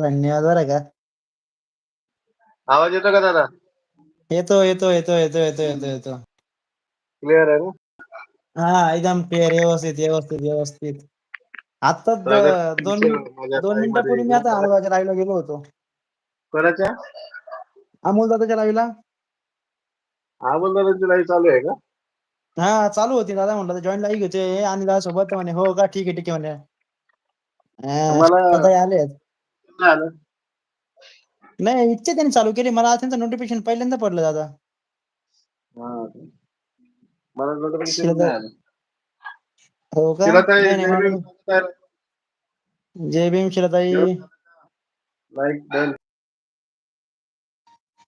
धन्यवाद बरं का आवाज येतो का दादा येतो येतो येतो येतो येतो येतो येतो क्लिअर आहे ना हा एकदम क्लिअर व्यवस्थित व्यवस्थित व्यवस्थित आता दोन दोन. मिनिटापूर्वी मी आता अमोलदाच्या लाईव्हला गेलो होतो कोणाच्या अमोल दादाच्या लाईव्हला बोलदारांची लाईव्ह चालू आहे का हा चालू होती दादा म्हटलं जॉईन लाईव्ह घ्यायचे आणि दादा सोबत म्हणे हो का ठीक आहे ठीक आहे म्हणे आले आलं नाही इच्छा त्यांनी चालू केली. मला आज त्यांचं नोटिफिकेशन पहिल्यांदा पडलं दादा. हा. मला नोटिफिकेशन शिला- नाही आलं. हो का? तिला ताई नाही नाही मला जय जय भीम शिलाताई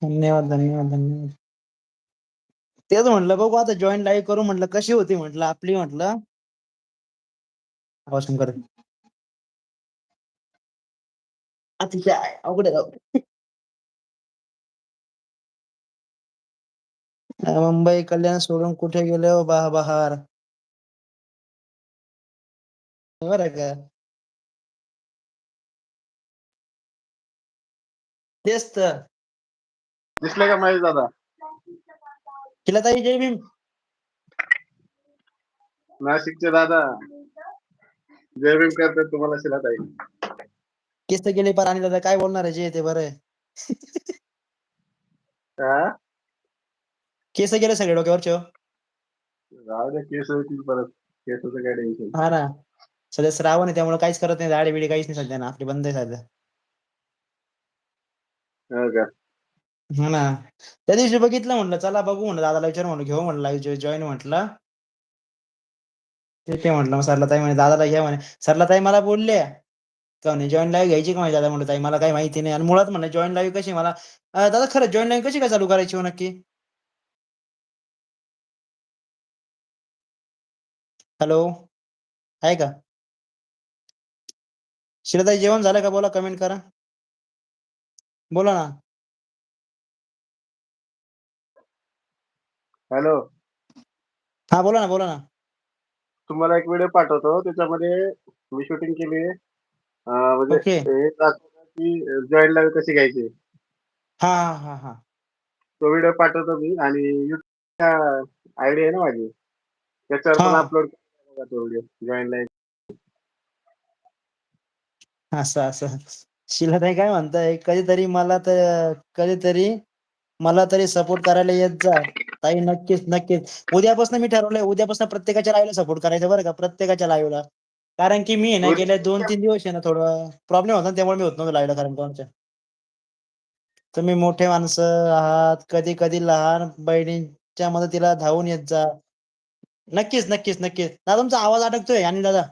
धन्यवाद धन्यवाद धन्यवाद. तेच म्हटलं बघू आता जॉईन लाईव्ह करू म्हटलं कशी होती म्हटलं आपली म्हटलं. आवाज कमी कर. अतिशय अवघड आहे राव. मुंबई कल्याण सोडून कुठे गेले हो बा बहार? बरं का. तेच तर. दिसले का महेश दादा? शिलाताई जय भीम. नाशिकचे दादा. जय भीम करतात तुम्हाला शिला ताई केस गेले पर आणि दादा काय बोलणार आहे? जे ते बरं हा केस गेले सगळे डोक्यावरचे हो. राहू दे केस होतील परत. केसाचं काय टेन्शन हा ना. सध्या श्रावण आहे त्यामुळे काहीच करत नाही. दाढी बिडी काहीच नाही सध्या ना. आपली बंद आहे सध्या. हो का? हा ना. त्या दिवशी बघितलं म्हटलं चला बघू म्हटलं दादाला विचार म्हटलं घेऊ म्हटलं लाईव्ह जॉईन म्हटलं. ते ते म्हटलं मग सरला ताई म्हणे दादाला घ्या म्हणे. सरला ताई मला बोलले जॉईन लाईव्ह घ्यायची का माझ्या दादा म्हणलं ताई मला काही माहिती नाही. आणि मुळात म्हणलं जॉईन लाईव्ह कशी मला? दादा खरं जॉईन लाईव्ह कशी काय चालू करायची हो नक्की? हॅलो आहे का? शिलाताई जेवण झालं का? बोला कमेंट करा. बोला ना. हॅलो हा बोला ना बोला ना. तुम्हाला एक व्हिडिओ पाठवतो. त्याच्यामध्ये मी शूटिंग केली आहे. अं, म्हणजे ओके. हे की जॉईन लाईव्ह कशी घ्यायची? हा हा हा हा. तो व्हिडिओ पाठवतो मी आणि युट्यूब आयडी आहे ना माझी त्याच्यावर पण हा. अपलोड तो व्हिडिओ जॉईन लाईव्ह असं असं. शिलाताई काय म्हणताय? कधीतरी मला तर कधीतरी मला तरी सपोर्ट करायला येत जा. ताई नक्कीच नक्कीच. उद्यापासून मी ठरवलंय उद्यापासून प्रत्येकाच्या लाईव्हला सपोर्ट करायचा बरं का? प्रत्येकाच्या लाईव्हला कारण की मी आहे ना गेल्या दोन तीन दिवस आहे ना थोडं प्रॉब्लेम होता ना, त्यामुळे मी होत नव्हतं लाईव्हला कारण कोणच्या तुम्ही मोठे माणसं आहात कधी कधी लहान बहिणींच्या मदतीला धावून येत जा. नक्कीच नक्कीच नक्कीच. दादा तुमचा आवाज अटकतोय आणि दादा.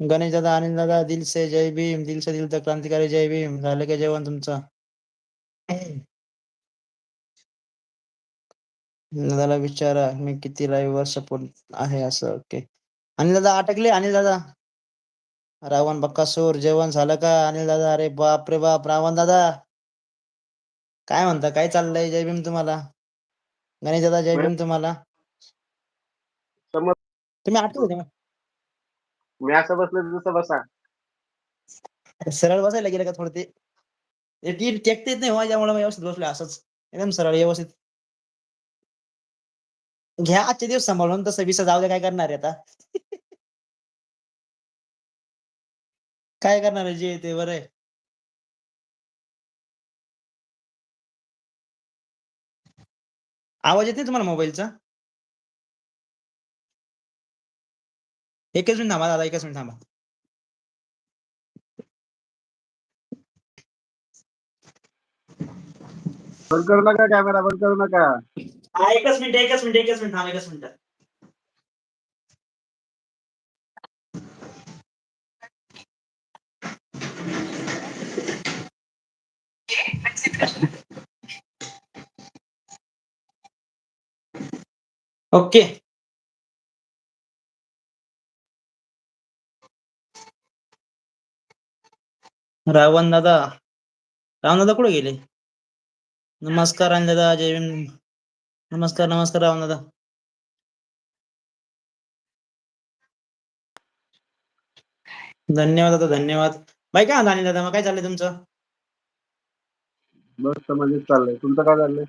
गणेश दादा अनिल दादा दिल से जय भीम. दिल से दिल तक क्रांतिकारी जय भीम. झालं का जेवण तुमचं? दादाला विचारा मी किती लाईव्ह वर सपोर्ट आहे असं. ओके अनिल दादा अटकले? अनिल दादा. रावण बक्कासूर जेवण झालं का? अनिल दादा अरे बाप रे बाप. रावण दादा. काय म्हणता? काय चाललंय? जय भीम तुम्हाला. गणेश दादा जय भीम तुम्हाला. तुम्ही मग. मी असं बसलो तसं बसा. सरळ बसायला गेलं का थोडं ते? टेकता येत नाही हो त्यामुळे मी व्यवस्थित बसलोय असंच. एकदम सरळ व्यवस्थित. घ्या आजचे दिवस सांभाळून तसं विसा जाऊ दे काय करणार आहे आता? काय करणार आहे जे ते बरं आहे. आवाज येते तुम्हाला मोबाईलचा? एकच मिनिट थांबा दादा एकच मिनिट थांबा. बंद करू नका कॅमेरा बंद करू नका. हा एकच मिनिट एकच मिनिट एकच मिनिट थांबा एकच मिनिट ओके रावण दादा रावण दादा कुठे गेले नमस्कार रावण दादा जय भीम नमस्कार नमस्कार रावण दादा धन्यवाद दादा धन्यवाद. बाई काय अनिल दादा मग काय चाललंय तुमचं? मस्त मजेत चाललंय. तुमचं काय चाललंय?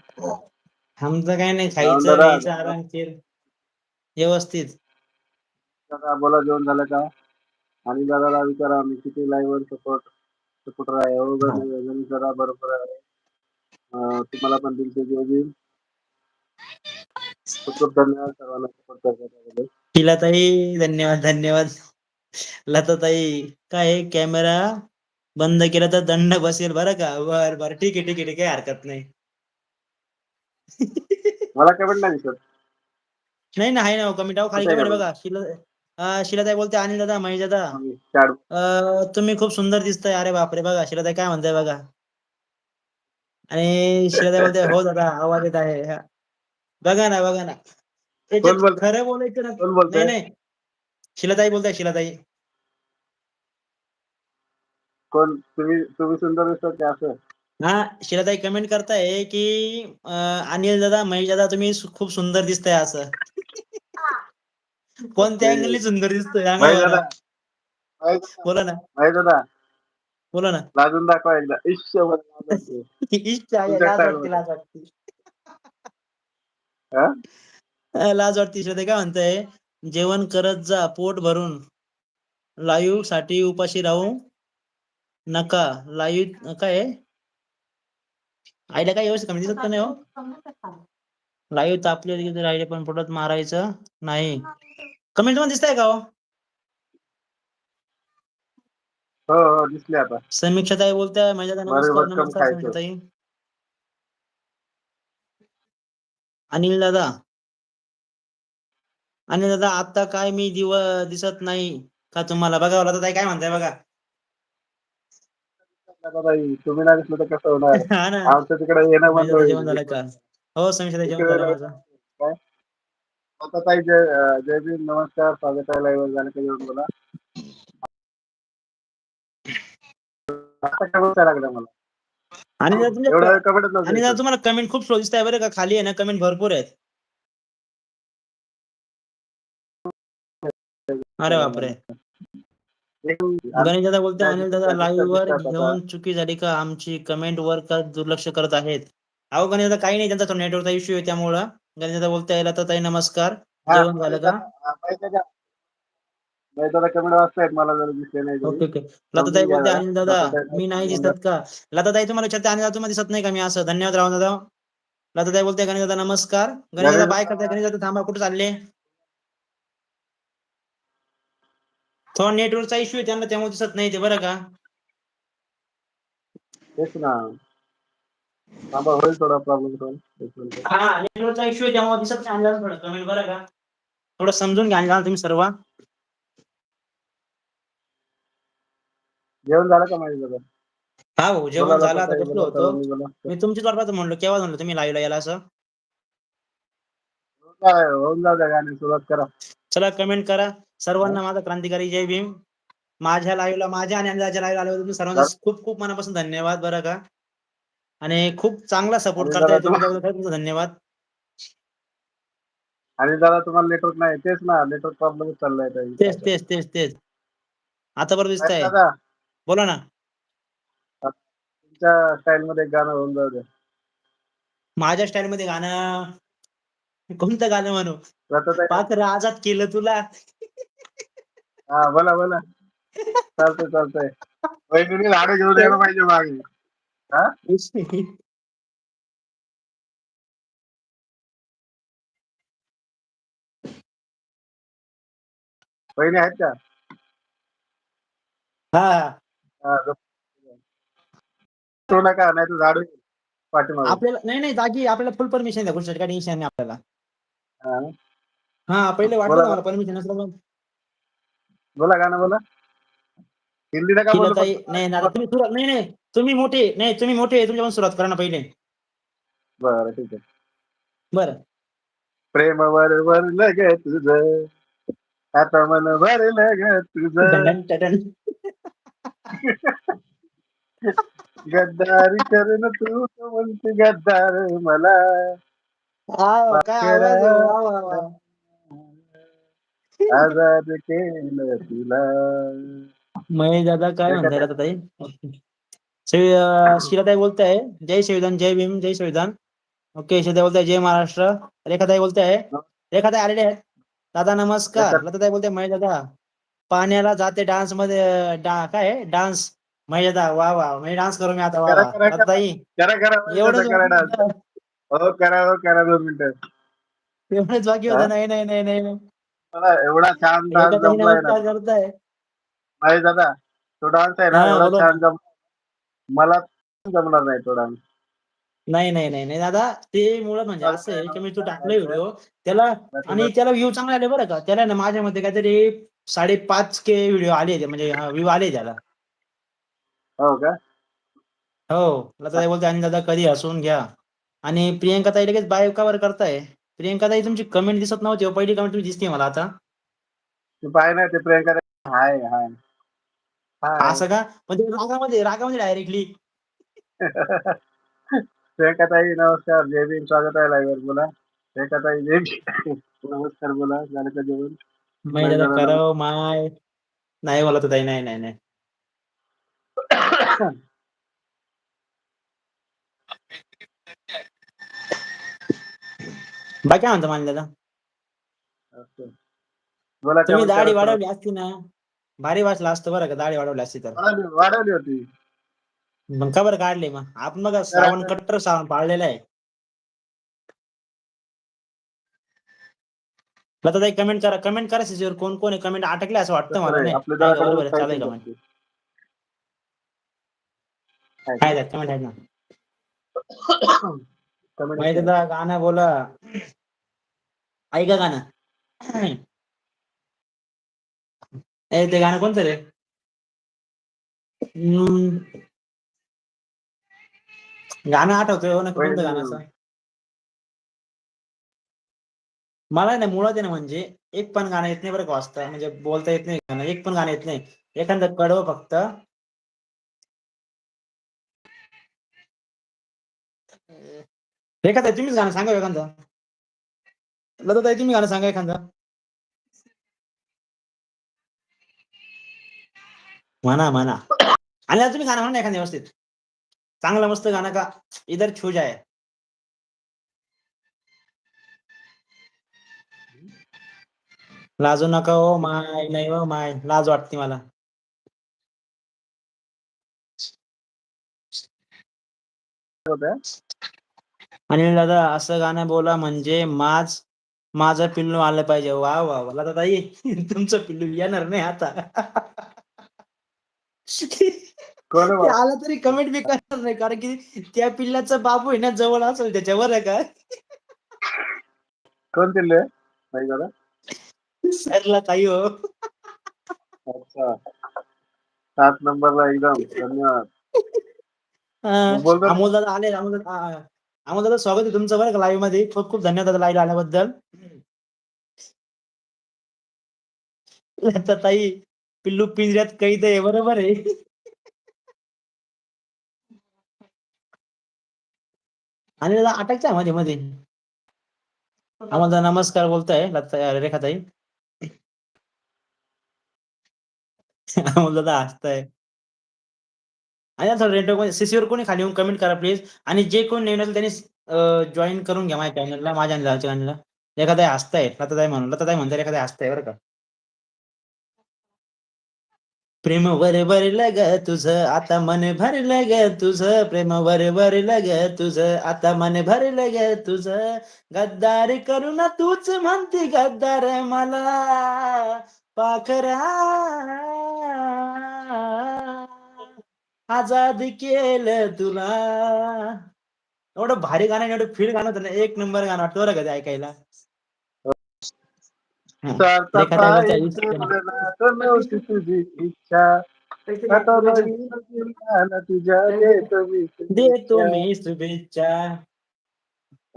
आमचं काय नाही जेवण खायचं? प्यायचं आराम केर व्यवस्थित. दादा बोला जेवण झालं का? आणि दादाला विचारा मी किती लाईव्ह वर सपोर्ट सपोर्टर आहे. हो हा. दादा बरोबर आहे. तुम्हाला पण दिलते जीव देईन खूप खूप धन्यवाद सर्वांना सपोर्ट करण्याबद्दल. ताई धन्यवाद धन्यवाद. लताताई काय कॅमेरा बंद केला तर दंड बसेल बरं का? बर बर ठीक आहे ठीक आहे ठीक आहे हरकत नाही. मला कमेंट नाही दिसत. नाही ना आहे ना कमेंट खाली कुठे आहे कमेंट? बघा. शिला अं, शिलाताई बोलते अनिल दादा महेश दादा. आम्ही chat अं, तुम्ही खूप सुंदर दिसताय. अरे बापरे बघा शिलाताई काय म्हणताय बघा. आणि शिलाताई बोलते हो दादा आवाज येत आहे. हा. बघा ना बघा ना? खरं बोलायचं ना नाही नाही. शिलाताई बोलताय शिलाताई. कोण? तुम्ही तुम्ही सुंदर दिसतात ते असं? हा शिलाताई कमेंट करताय की अनिल दादा महेश दादा तुम्ही खूप सुंदर दिसताय असं. कोणत्या. अँगलनी सुंदर दिसतोय? बोला ना. महेश दादा. बोला ना. लाजून दाखवा एकदा. वाटते. इच्छा आहे तुमच्या लाज style वाटते मध्ये. लाज वाटते. हा? अं, लाज वाटते शिलाताई काय म्हणताय? जेवण करत जा पोट भरून. लाईव्हसाठी उपाशी राहू नका. लाईव्ह काय आहे? आईला काय व्यवस्थित कमी दिसत का नाही हो? लाईव्ह तापले राहिले पण पोटात मारायचं नाही. कमेंटमध्ये दिसतंय का हो? हो हो दिसले आता. समीक्षा ताई बोलताय माझ्या बरं, नमस्कार बरं, कम नमस्कार खायचं. समीक्षा ताई अनिल दादा. अनिल दादा आता काय मी दिव दिसत नाही का तुम्हाला? बघा मला ताई काय म्हणताय बघा. तुम्ही नाही दिसलं तर कसं होणार? हा ना. आमच्या तिकडे येणं बंद आता होईल. जेवण झालं का? हो समीक्षा ताई जेवण झालं माझं. आता ताई जय अं, जय भीम नमस्कार. स्वागत आहे लाईव्ह झालं का जेवण बोला. आता कमेंट लागलं मला? आणि तुमच्या आणि दादा तुम्हाला कमेंट खूप स्लो दिसत आहे बरं का? खाली आहे ना कमेंट भरपूर आहेत. अरे बापरे. गणेश दादा बोलते अनिल दादा लाईव्ह वर घेऊन चुकी झाली का? आमची कमेंट वर का दुर्लक्ष करत आहेत? अहो गणेश दादा काही नाही त्यांचा नेटवर्कचा इश्यू आहे त्यामुळं. गणेश दादा बोलते याला तर ताई नमस्कार. जेवण झालं का? दादा कमेंट वाचतायत मला जर दिसले नाही. Okay okay. लताताई बोलते. अनिल दादा मी नाही दिसत का? लताताई तुम्हाला विचारते अनिल दादा तुम्हाला दिसत नाही का? मी असं धन्यवाद राहून दादा लताताई बोलते गणेश दादा नमस्कार गणेश दादा बाय करताय गणेश दादा थांबा कुठे चालले? थोडा नेटवर्कचा इश्यू आहे त्यांना त्यामुळे दिसत नाही ते बरं का? तेच ना. थांबा होईल थोडा प्रॉब्लेम हा नेटवर्कचा इश्यू आहे त्यामुळे दिसत नाही थोडं कमेंट बरं का? थोडं समजून घ्या तुम्ही सर्व. जेवण झालं का माझ्या दादा हा भाऊ जेवण झालं आता बसलो होतो. सर्वांनी. मी तुमचीच वाट पाहतो म्हणलो केव्हा म्हणलो तुम्ही लाईव्हला याला असं? काय, होऊन जाऊ द्या गाणी सुरुवात करा. चला कमेंट करा. सर्वांना माझा क्रांतिकारी जय भीम. माझ्या लाईव्हला माझ्या आणि अंदाजाच्या लाईव्ह आल्याबद्दल तुम्ही सर्वांचा खूप खूप मनापासून धन्यवाद बरं का. आणि खूप चांगला सपोर्ट करताय तुमचा धन्यवाद. आणि दादा तुम्हाला नेटवर्क नाही तेच ना नेटवर्क प्रॉब्लेम चाललाय. तेच तेच तेच तेच. आता बरोबर दिसत आहे दादा. बोला ना. तुमच्या स्टाईल मध्ये एक गाणं होऊन जाऊ द्या माझ्या स्टाईल मध्ये गाणं? कोणतं गाणं म्हणू? लताताई पात्र आजाद केलं तुला. हा बोला बोला. चालतंय चालतंय. वैद्युनी झाडं घेऊन यायला पाहिजे मागे. बहिणी आहेत का? हा. हा, गप. तो नका आपल्याला नाही नाही जागी आपल्याला फुल परमिशन द्या गोष्टी काय टेन्शन नाही आपल्याला. हा. हा पहिले वाटलं बोला. ना. मला परमिशन असलं मग. बोला गाणं बोला. हिंदी नका बोलू ताई फक्त. नाही ना तुम्ही सुरुवात नाही नाही तुम्ही मोठे नाही तुम्ही मोठे तुमच्या पण सुरुवात करा ना पहिले. बरं ठीक आहे. बरं. प्रेम वर वरलं ग तुझं आता मन भरलं ग तुझं टन टन गद्दारी करून तू तर म्हणते गद्दार मला. काय आवाज आहे? वा, वा, वा. आजाद केलं तुला. महेश दादा काय म्हणताय आता ताई शिव- अं, शिलाताई बोलताय. जय संविधान जय भीम जय संविधान ओके शिलाताई बोलताय जय महाराष्ट्र. रेखाताई बोलताय. रेखाताई आलेले आहेत. दादा नमस्कार. लताताई बोलते महेश दादा. पाण्याला जाते डान्समध्ये डा काय? डान्स महेश दादा वा वा. मी डान्स करू मी आता वा करा, करा, करा. करा दादा, करा एवढंच dance. हो करा हो करा दोन मिनिटं. एवढंच बाकी हा? होतं नाही नाही नाही नाही नाही. मला एवढा छान डान्स रेखाताई जमलाय ना. नमस्कार करताय. महेश दादा. तो डान्स आहे ना हा, एवढा बोला. छान जम मला जमणार नाही तो डान्स नाही नाही नाही नाही दादा. ते मुळात म्हणजे असं आहे की मी तो टाकलाय व्हिडिओ त्याला आणि त्याला व्ह्यू चांगले आले बरं का. त्याला ना माझ्या मध्ये काहीतरी साडेपाच के व्हिडिओ आले म्हणजे व्ह्यू आले त्याला. हो का? हो लता बोलते आणि दादा कधी हसून घ्या? आणि प्रियंका ताई लगेच बाय कावर करताय. प्रियंका ताई तुमची कमेंट दिसत नव्हती हो. पहिली कमेंट तुमची दिसते मला आता. तू ना ते प्रियंका हाय हाय. हाय. असं का? म्हणजे रागामध्ये रागामध्ये डायरेक्टली प्रियंका ताई नमस्कार. जय भीम स्वागत आहे लाईव्ह बोला. प्रियंका ताई जय भीम. नमस्कार बोला झालं का जेवण नाही दादा करावं माय. नाही बोलत ताई नाही नाही नाही. बाकी काय म्हणतो मान्य दादा. असं. बोला तुम्ही दाढी. वाढवली असती ना. भारी वाचला असतं बरं का दाढी वाढवली असती तर. वाढवली वाढवली होती. मग का बरं काढली मग? आपण मग श्रावण कट्टर श्रावण पाळलेला आहे. लता ताई कमेंट करा कमेंट करा सिसीवर कोण कोण आहे? कमेंट अटकले असं वाटतं मला नाही? आपल्या आहे का? बरोबर आहे, चालेल कमेंट. काय कमेंट आहे ना. माहिती. दादा गाणं बोला. ऐका गाणं. ए ते गाणं कोणतं रे? हम्म. गाणं आठवतोय हो ना कोणतं गाणं असं? मला नाही मुळात आहे ना म्हणजे एक पण गाणं येत नाही बरं का वाचता म्हणजे बोलता येत नाही गाणं एक पण गाणं येत नाही. एखादं कडवं फक्त. एखादं तुम्हीच गाणं सांगा हो एखादं. लता ताई तुम्ही गाणं सांगा एखादं. म्हणा म्हणा. आणि तुम्ही गाणं म्हणा ना एखादं व्यवस्थित. चांगलं मस्त गाणं का इधर छू जाय लाजू नका हो माय नाही हो माय लाज वाटते मला? अनिल दादा असं गाणं बोला म्हणजे माझ माझं पिल्लू आलं पाहिजे. वा वा वा. दादा ताई तुमचं पिल्लू येणार नाही आता. आहे? आलं तरी कमेंट बी करणार नाही कारण की त्या पिल्लाचा बाबू आहे ना जवळ असेल त्याच्यावर आहे का? कोण नाही दादा सरला ताई हो. अच्छा. सात नंबरला एकदम धन्यवाद. अं, बोल बरं. अमोल दादा आले अमोल दादा अमोल दादा स्वागत आहे तुमचं बरं का लाईव्हमध्ये. खूप खूप धन्यवाद लाईव्ह आल्याबद्दल. ताई पिल्लू पिंजऱ्यात कैद आहे बरोबर आहे. आणि दादा अटकच्या मध्ये मध्ये. दादा नमस्कार बोलताय लता रेखाताई अमोल दादा हसताय आणि आता रेंटो सीसीवर कोणी खाली येऊन कमेंट करा प्लीज आणि जे कोण नवीन असेल त्यांनी जॉईन करून घ्या माझ्या चॅनलला माझ्या चॅनलला एखादा हसताय लताताई म्हणून लताताई म्हणतात एखादा हसताय बरं का प्रेम भरलं ग तुझं आता मन भरलं ग तुझं प्रेमवर भरलं ग तुझं आता मन भरलं ग तुझं गद्दार करू ना तूच म्हणती गद्दार मला पाखरा. आजाद केलं तुला. एवढं भारी गाणं एवढं फील गाणं होतं ना एक नंबर गाणं वाटतं बरं का ते ऐकायला. देतो मी शुभेच्छा.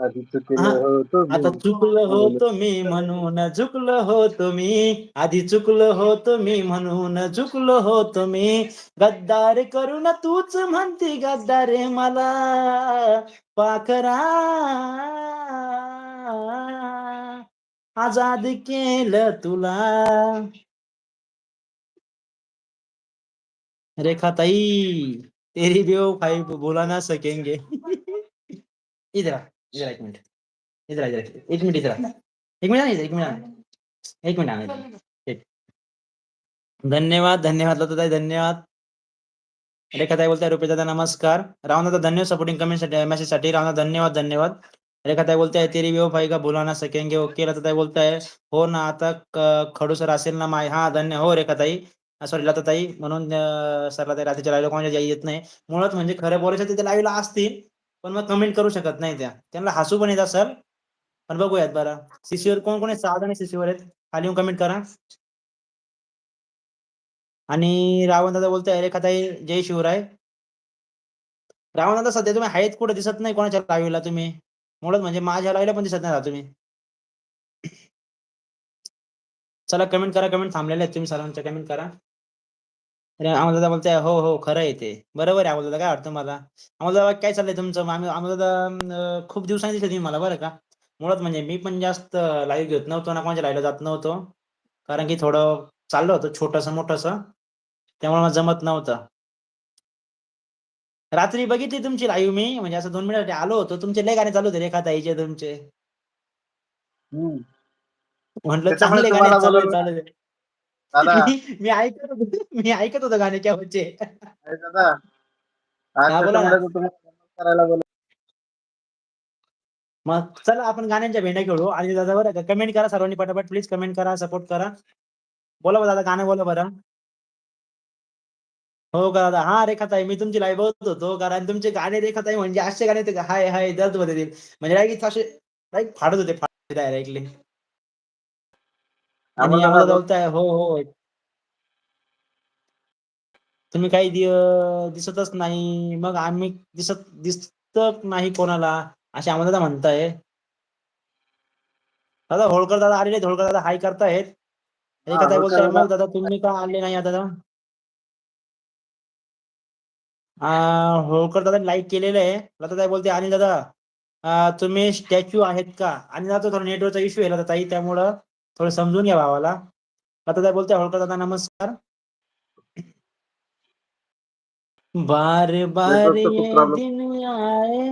आधी चुकलो हा. होतो मी. आता चुकलो होतो मी म्हणून झुकलो होतो मी. आधी चुकलो होतो मी म्हणून झुकलो होतो मी. गद्दार करून तूच म्हणती गद्दारे मला. पाखरा. आजाद केलं तुला. रेखा ताई तेरी बेवफाई बोला ना सकेंगे. इधर आ, इधर एक मिनट इधर इधर एक मिनट इधर एक मिनट इधर एक मिनट एक मिनट धन्यवाद धन्यवाद, लता धन्यवाद. रेखा ताई बोलते रुपये दादा, नमस्कार. रावना धन्यवाद सपोर्टिंग कमेंट मैसेज साठी. दादा, धन्यवाद धन्यवाद. रेखा ताई बोलते हैं तेरी भी भाई का भुला ना सकेंगे ओके लता ताई बोलता है हो ना आता खड़ू सर असेल ना माय. हाँ धन्य, हो रेखा ताई. सॉरी लता ताई, म्हणून सरला ताई रात्रीच्या लाईव्ह कोणाच्या येत नाही. मुळात म्हणजे तिथे लाईव्हला असतील. पण मग कमेंट करू शकत नाही त्या. त्यांना हसू पण येत असेल. पण बघूयात बरं. सीसीवर कोण कोण आहेत? सहा जण शिशीवर आहेत. खाली येऊन कमेंट करा. आणि रावण दादा बोलतोय रेखाताई जय शिवराय. रावण दादा सध्या तुम्ही आहेत कुठे? दिसत नाही कोणाच्या लाईव्हला तुम्ही. मुळात म्हणजे माझ्या लाईव्हला पण दिसत नाही तुम्ही. चला कमेंट करा कमेंट थांबलेले आहेत तुम्ही सर्वांच्या कमेंट करा. अरे दादा बोलताय हो हो खरं आहे ते. बरोबर आहे दादा काय वाटतं मला दादा काय चाललंय तुमचं? आम्ही अं, खूप दिवसांनी दिसले तुम्ही मला बरं का? मुळात म्हणजे मी पण जास्त लाईव्ह घेत नव्हतो ना कोणाच्या लाईव्हला जात नव्हतो. कारण की थोडं चाललं होतं छोटंसं मोठंसं. त्यामुळे मला जमत नव्हतं. रात्री बघितली तुमची लाईव्ह मी? म्हणजे असं दोन मिनिट आलो होतो. तुमचे लय गाणे चालू होते रेखा ताईचे तुमचे. म्हटलं चांगले गाणे. चालू दादा. मी मी ऐकत होतो मी ऐकत होतो गाणे केव्हाचे अरे दादा. आज हा, बोला ना. त्याच्यामुळे तर तुम्हाला करायला बोल? मग चला आपण गाण्यांच्या भेंड्या खेळू. आणि दादा बरं का कमेंट करा सर्वांनी पटापट. प्लीज कमेंट करा सपोर्ट करा. बोला बरं दादा गाणं बोला बरं. हो का दादा? हा रेखाताई मी तुमची लाईव्ह बघत होतो. कारण तुमचे गाणे रेखाताई म्हणजे असे गाणे होते का हाय हाय दर्दमध्ये म्हणजे डायरेक्ट असे डायरेक्ट फाडत होते फाडत डायरेक्टली आणि आम्हाला बोलताय हो हो. तुम्ही काही दि- दिसतच नाही. मग आम्ही दिसत दिसत नाही कोणाला असे आम्हाला दादा म्हणताय. दादा होळकर दादा आलेले आहेत, होळकर दादा हाय करतायत. हा, होळकर बोलताय दादा. मग दादा. तुम्ही का आले नाही आता? होळकर दादा लाईक केलेलं आहे. लताताई बोलते आणि दादा तुम्ही स्टॅच्यू आहेत का? आणि दादा थोडा नेटवर्कचा इश्यू आहे ताई त्यामुळं थोडं समजून घ्या भावाला. लताताई बोलते होळकर दादा नमस्कार. बार बार दिन आए।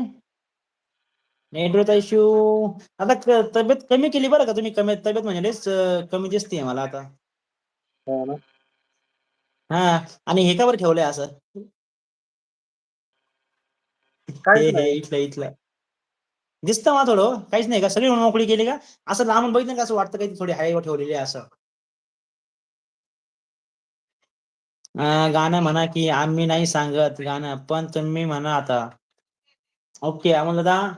नेटवर्कचा इश्यू आता तब्येत कमी केली बरं का तुम्ही? कमी तब्येत म्हणजे कमी दिसते मला आता. हा आणि हे का बरं ठेवलंय असं? इथलं इथलं. दिसतं मला थोडं. काहीच नाही का? सगळी मोकळी केली का? असं लांबून बघितलं का असं वाटतं काही थोडी हाय ठेवलेली आहे असं. गाणं म्हणा की आम्ही नाही सांगत गाणं पण तुम्ही म्हणा आता. ओके अमोल दादा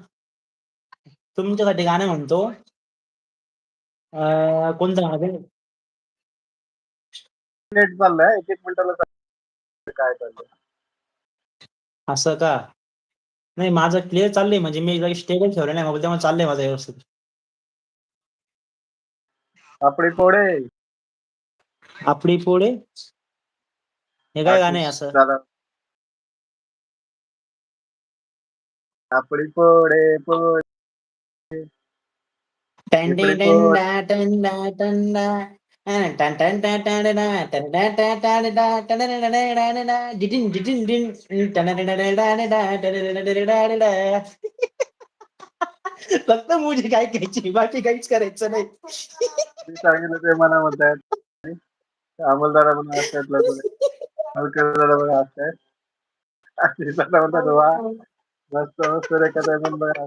तुमच्यासाठी गाणं म्हणतो. अं, कोणतं गाणं चाललंय. एक एक मिनिटाला. काय चाललंय? असं का? नाही माझं क्लिअर चाललंय. म्हणजे मी एकदा स्टेबल ठेवलं नाही मोबाईल त्यामुळे चाललंय माझं व्यवस्थित. आपडी पोळे. आपडी पोळे? हे काय गाणं आहे असं? आपडी पोळे पोळे. टन इकडे टन. फक्त मुझे काय करायची बाकी काहीच करायचं नाही सांगितलं ते मला म्हणतात अंमलदारा पण असतात हलकदारा पण असतात आणि दादा म्हणतात वा मस्त मस्त रेखाताई पण बघा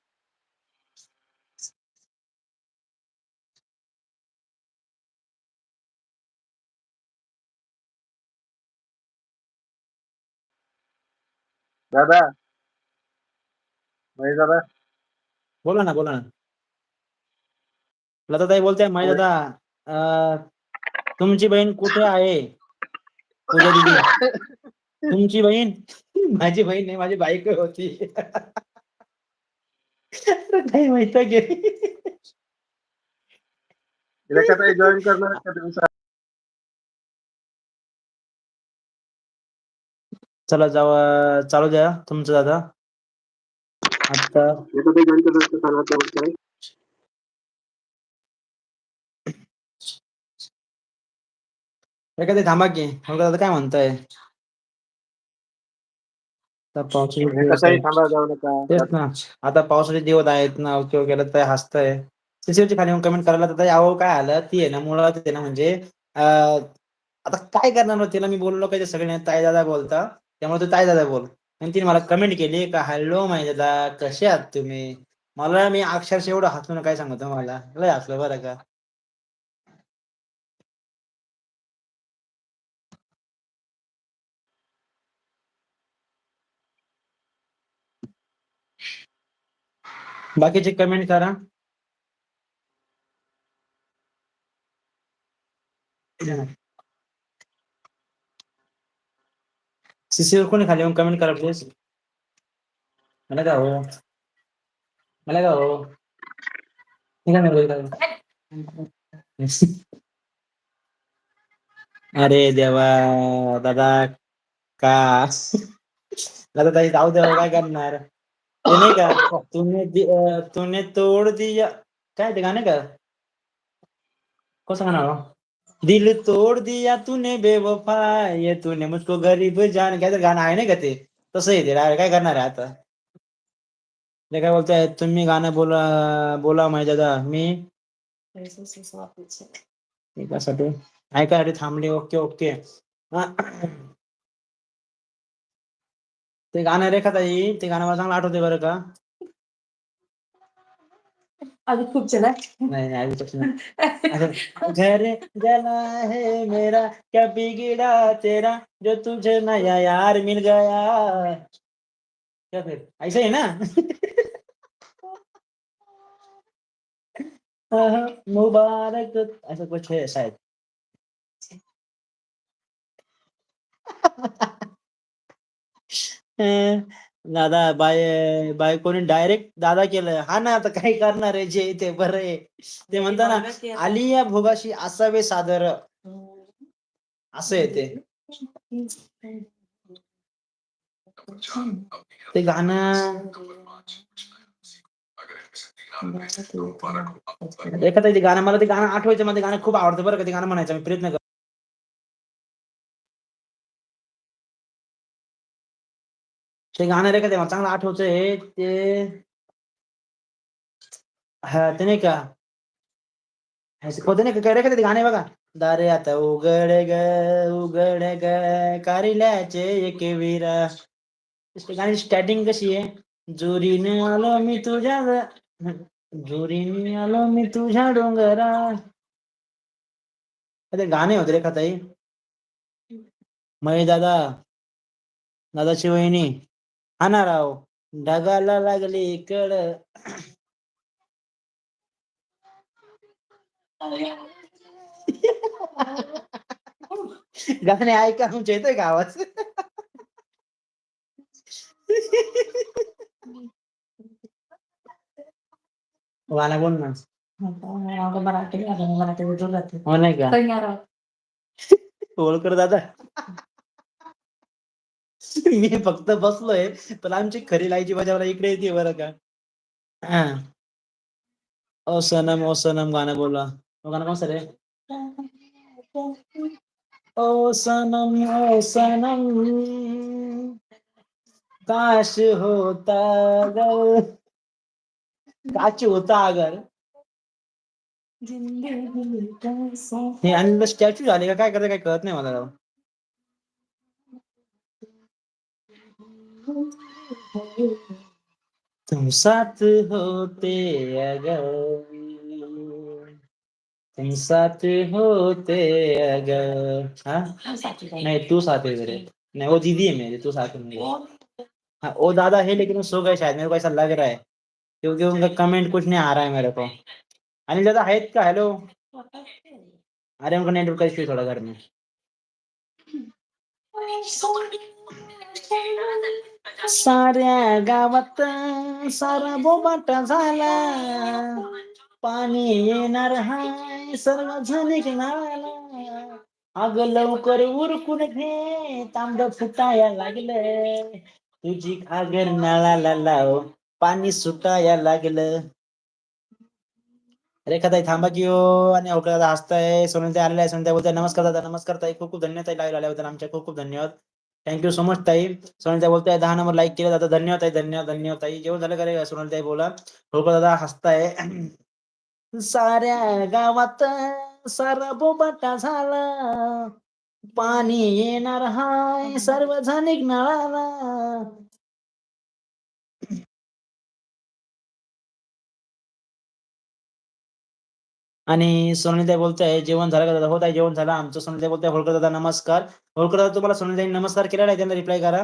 दादा. महेश दादा. बोला ना बोला ना. लताताई बोलते माही दादा अं, तुमची बहीण कुठे आहे? पूजा दिदी. तुमची बहीण? माझी बहीण नाही माझी बायको होती. काही माहीत घे रेखाताई जॉईन करणार का तुम्ही चला जाऊ चालू द्या तुमचं दादा. आता. एखादे थांबा की दादा काय म्हणताय? आता पावसाचे तेच ना. आता पावसाचे दिवस आहेत ना ओके ओके तर हसतंय. सीसीवरची खाली कमेंट करायला तर अहो काय आलं? ती आहे ना मुळात आहे ना म्हणजे अं, आता काय करणार तिला मी बोललो काय ते सगळे ताई दादा बोलता. त्यामुळे तू ताई दादा बोल. आणि तिने मला कमेंट केली का हॅलो माय दादा कसे आहात तुम्ही? मला मी अक्षरशः एवढं हसून काय सांगतो मला लय हसलं बरं का. बाकीचे कमेंट करा. सीसीवर कोणी खाली येऊन कमेंट करा प्लीज मला का हो मला का हो अरे देवा दादा का दादा ताई जाऊ देवा काय करणार ते नाही का तुम्ही तुम्ही तोड दिया काय ते गाणे का कसं गाणं दिल तोड दिया तूने बेवफा ये तूने मुझको गरीब जान काय तर गाणं आहे नाही का ते? तसं येते ते. काय करणार आहे आता? ते काय बोलताय? तुम्ही गाणं बोला बोला माझ्या दादा. मी? एकासाठी अरे थांबले. Okay okay. हा. ते गाणं रेखा ताई ते गाणं मला चांगलं आठवते बरं का? अभी खूप चला। नाही नाही आधीपासून असं, घर जला है मेरा क्या बिगड़ा तेरा जो तुझे नया यार मिल गया। क्या फिर? ऐसा ही है ना? हाँ, मुबारक। ऐसा कुछ है शायद। अं, दादा बाय बायकोने डायरेक्ट दादा केलं. हा ना आता काय करणार आहे जे ते बरं आहे. ते म्हणता ना आलिया भोगाशी असावे सादर. असं आहे ते. ते गाणं एखादं ते गाणं मला ते गाणं आठवायचं मला ते गाणं खूप आवडतं. बरं का ते गाणं म्हणायचं मी प्रयत्न ते गाणं रे का ते मला चांगलं आठवतंय ते हा ते नाही का? होते नाही का? काय रे का ते गाणे बघा. दारे आता उघड ग उघड ग कारिल्याचे एक विरा. गाणी स्टार्टिंग कशी आहे? जोरीने आलो मी तुझ्या ग- जोरीने आलो मी तुझ्या डोंगरा ते गाणे होते रे का ताई? मय दादा दादाची वहिनी. हा ना राव ढगाला लागली कळ गाणे ऐका तुमच्या येतोय का आवाज गाणं बोल ना. मराठी मराठी हो नाही का? ओळखर दादा. मी फक्त बसलोय पण आमची खरी लाईची मजा मला इकडे येते बरं का. हा. ओ सनम ओ सनम गाणं बोला. गाणं कोण रे? ओ सनम ओ सनम. काश होता अगर काश होता अगर हे आणि स्टॅच्यू झाले का? काय करते काय कळत नाही मला. राव. तुम साथ होते अगर तुम साथ होते अगर हाँ? नहीं तू साथ है मेरे नहीं वो दीदी है मेरी तू साथ है मेरी हाँ वो दादा है लेकिन वो सो गए शायद मेरे को ऐसा लग रहा है क्योंकि उनका कमेंट कुछ नहीं आ रहा है मेरे को। अनिल दादा है का हेलो अरे उनका नेटवर्क का इश्यू थोड़ा घर में। साऱ्या गावात सारा बोबाट झाला. पाणी येणार हाय सर्व झनिक नाला अग लवकर उरकून घे तांब फुटाया लागलं. तुझी घागर नळाला लाव पाणी सुटाया लागलं. रेखाताई थांबा की हो आणि अवघड हसताय सोनल ताई आलेल्या आहे. सोनल बोलताय नमस्कार दादा नमस्कार ताई खूप खूप धन्यवाद ताई लावला आल्याबद्दल आमच्या खूप खूप धन्यवाद. थँक्यू सो मच ताई. सोनल ताई बोलताय दहा नंबर लाईक केलं दादा धन्यवाद ताई. धन्यवाद धन्यवाद ताई. जेवण झालं का रे? सोनल ताई बोला. हो का दादा हसताय. साऱ्या गावात सारा बोबाटा झाला. पाणी येणार हाय सर्व झनिक आणि सोनलताई बोलताय जेवण झालं का दादा? हो ताई जेवण झालं. आमचं सोनलताई बोलताय होळकर दादा नमस्कार. होळकर दादा तुम्हाला सोनलताई नमस्कार केलेला आहे त्यांना रिप्लाय करा.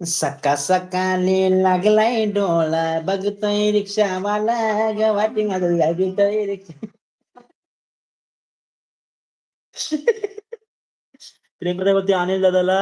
सकाळ सकाळी लागलाय डोळा बघतोय रिक्षावाला गवाटी माझं लागतोय रिक्षा. प्रेमदावरती अनिल दादाला